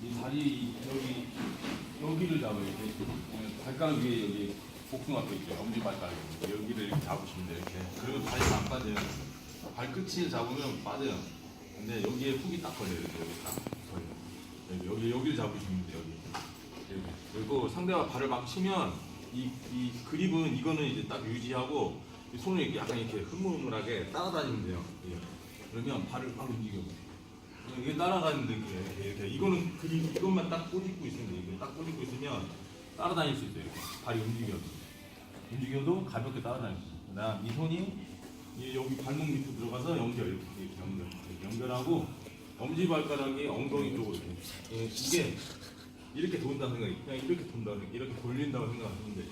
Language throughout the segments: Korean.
이 다리 여기 여기를 잡아야 돼. 발가락 위에 여기 복숭아뼈 있죠. 엄지 발가락 여기를 이렇게 잡으시면 돼요. 이렇게. 그리고 다리가 안 빠져요. 발끝을 잡으면 빠져요. 근데 여기에 훅이 딱 걸려요. 이렇게 여기 딱 걸려. 여기 여기 여기를 잡으시면 돼요. 여기. 이렇게. 그리고 상대가 발을 막 치면 이, 이 그립은 이거는 이제 딱 유지하고 이 손을 이렇게 약간 이렇게 흐물흐물하게 따라다니면 돼요. 예. 그러면 발을 막 움직여. 이게 따라가는데 이렇게, 이렇게 이거는 그림 이것만 딱 꼬집고 있으면 돼. 이거 딱 꼬집고 있으면 따라다닐 수 있어요. 이렇게 발이 움직여도 움직여도 가볍게 따라다닐 수 있어요. 그다음 이 손이 이 여기 발목 밑으로 들어가서 연결 이렇게, 연결 이렇게 연결하고 엄지 발가락이 엉덩이 쪽으로 이렇게 예, 이게 이렇게 돈다고 생각해 그냥 이렇게 돈다고 생각 이렇게 돌린다고 생각하시면 돼요.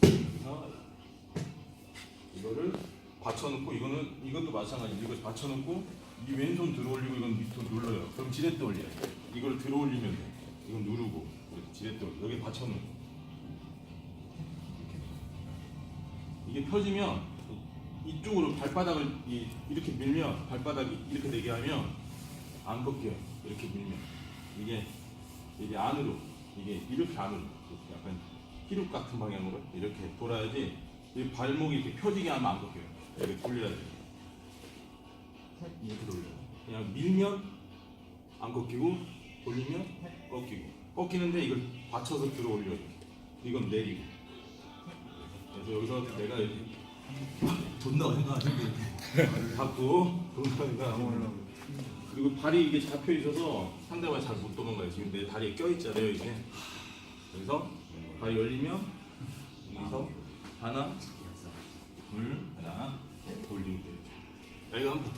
그래서 이거를 받쳐놓고 이거는 이것도 마찬가지 이거 받쳐놓고 이 왼손 들어 올리고 이건 밑으로 눌러요. 그럼 지렛대 올려요. 이걸 들어 올리면 돼. 이건 누르고 이렇게 지렛대 올려. 여기 받쳐놓고 이렇게. 이게 펴지면 이쪽으로 발바닥을 이- 이렇게 밀면 발바닥이 이렇게 되게 하면 안 벗겨요. 이렇게 밀면 이게 이게 안으로 이게 이렇게 안으로 약간 히룹 같은 방향으로 이렇게 돌아야지 이 발목이 이렇게 펴지게 하면 안 벗겨요. 이렇게 돌려야 돼. 이렇게 돌려. 그냥 밀면 안 꺾이고 돌리면 꺾이고 꺾이는데 이걸 받쳐서 들어 올려. 이건 내리고. 그래서 여기서 내가 이렇게 돈다고 생각하는데 돈다고 생각하고 그리고 발이 이게 잡혀 있어서 상대방이 잘 못 도망가요. 지금 내 다리에 껴 있잖아요, 이게. 그래서 발이 열리면 여기서 하나, 둘, 하나, 돌리면 돼요. 자, 이거 한번